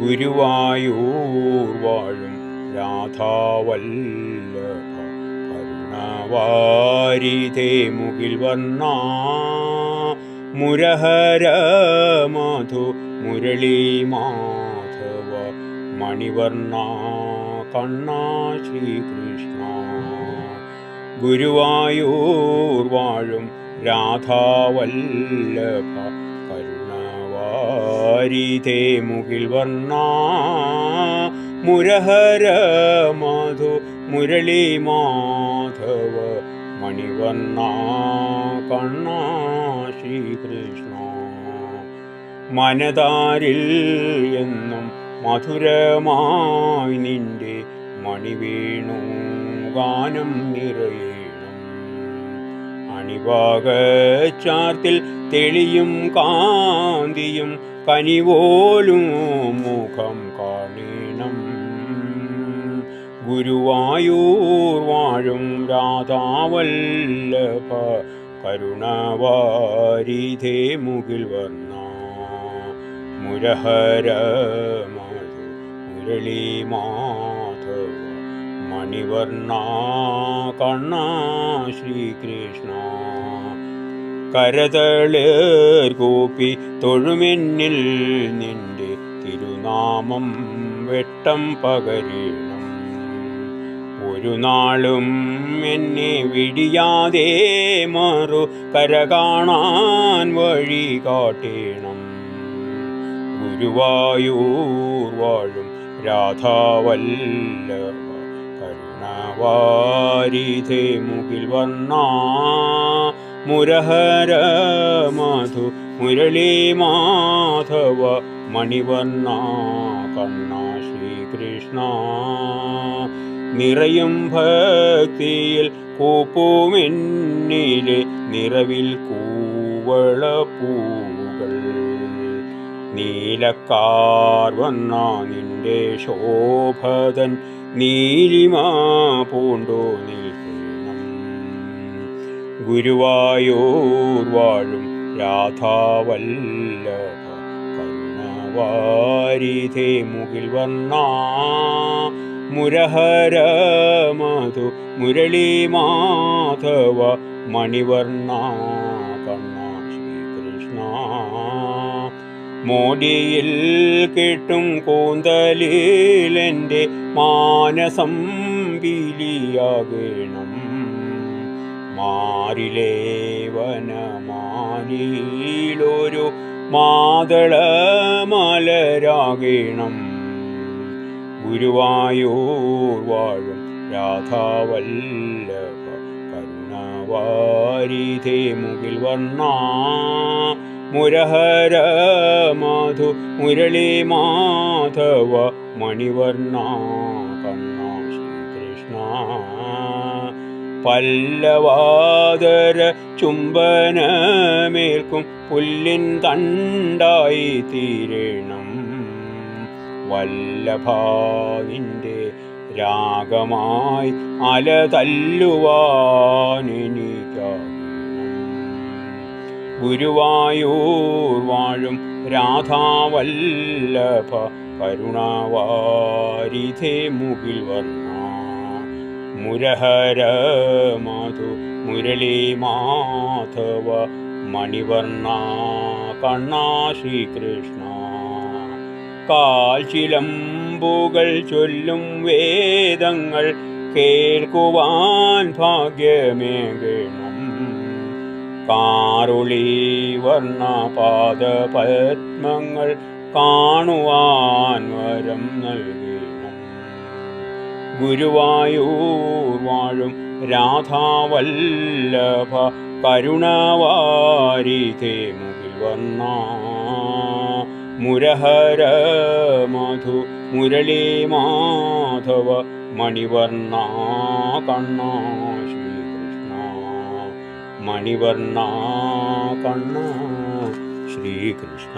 ഗുരുവായൂർ വാഴും രാധാവല്ലഭ. കരുണവാരിതേ മുകിൽ വന്ന മുരഹര മധു മുരളി മാധവ. മണിവർണ കണ്ണ ശ്രീകൃഷ്ണ. ഗുരുവായൂർ വാഴും രാധാവല്ലഭ. കരുണവാരിതേ മുകിൽ വർണ മുരഹര മധു മുരളി മാധവ മണിവർണ കണ്ണ ശ്രീകൃഷ്ണ. മനതാരിൽ എന്നും മധുരമായി നിന്റെ മണിവേണു ഗാനം നിറയണം അണിവാകച്ചാർത്തിൽ തെളിയും കാന്തിയും കനിവോലും മുഖം കാണീണം. ഗുരുവായൂർ വാഴും രാധാവല്ലഭ കരുണവാരിധേ മുകിൽ വർണ. മുരഹര മധു മുരളി മാധവ മണിവർണ കണ്ണ ശ്രീകൃഷ്ണ. കരതളേർ കൂപ്പി തൊഴുമെന്നിൽ നിന്റെ തിരുനാമം വെട്ടം പകരണം ഒരു നാളും എന്നെ വിടിയാതെ മാറു കര കാണാൻ വഴി കാട്ടേണം. ഗുരുവായൂർ വാഴും രാധാവല്ലഭ കരുണവാരിധേ മുകിൽ വന്ന മുരഹര മധു മുരളി മാധവ മണിവർണ കണ്ണ ശ്രീകൃഷ്ണ. നിറയും ഭക്തിയിൽ കൂപ്പുമെന്നിലെ നിറവിൽ കൂവളപ്പൂ നീലക്കാർ വന്ന നിന്റെ ശോഭതൻ നീലിമാ പൂണ്ടോ നിൽക്കണം ഗുരുവായൂർ വാഴും രാധാവല്ലഭ മുകിൽ വന്ന മുരഹര മധു മുരളി മാധവ മണിവർണ കണ്ണ ശ്രീകൃഷ്ണ. മോടിയിൽ കിട്ടും കൂന്തലിലെന്റെ മാനസം പീലിയാകണം മാറിലേ വനമാനിയിലൊരു മാതള മലരാകണം ഗുരുവായൂർ വാഴും രാധാവല്ലഭ കരുണവാരിധേ മുകിൽ വർണ മുരഹര മാധു മുരളി മാധവ മണിവർണ കണ്ണ ശ്രീകൃഷ്ണ. പല്ലവാദര ചുംബനമേൽക്കും പുല്ലിൻ തണ്ടായി തീരണം. വല്ലഭാവിന്റെ രാഗമായി അല തല്ലുവാനെനിക്കാകണം ഗുരുവായൂർ വാഴും രാധാവല്ലഭ കരുണാവാരിധേ മുകിൽ വർണ. മുരഹര മധു മുരളി മാധവ മണിവർണ കണ്ണാ ശ്രീകൃഷ്ണ. കാൽശിലമ്പുകൾ ചൊല്ലും വേദങ്ങൾ കേൾക്കുവാൻ ഭാഗ്യമേകണം കാറുളി വർണ പാദപത്മങ്ങൾ കാണുവാൻ വരം നൽകണം ഗുരുവായൂർ വാഴും രാധാവല്ലഭ കരുണാവാരിതേ മുകിൽ വന്ന മുരഹര മധു മുരളീ മാധവ മണിവർണ കണ്ണ ശ്രീകൃഷ്ണ मणिवर्णा कर्णा श्रीकृष्ण।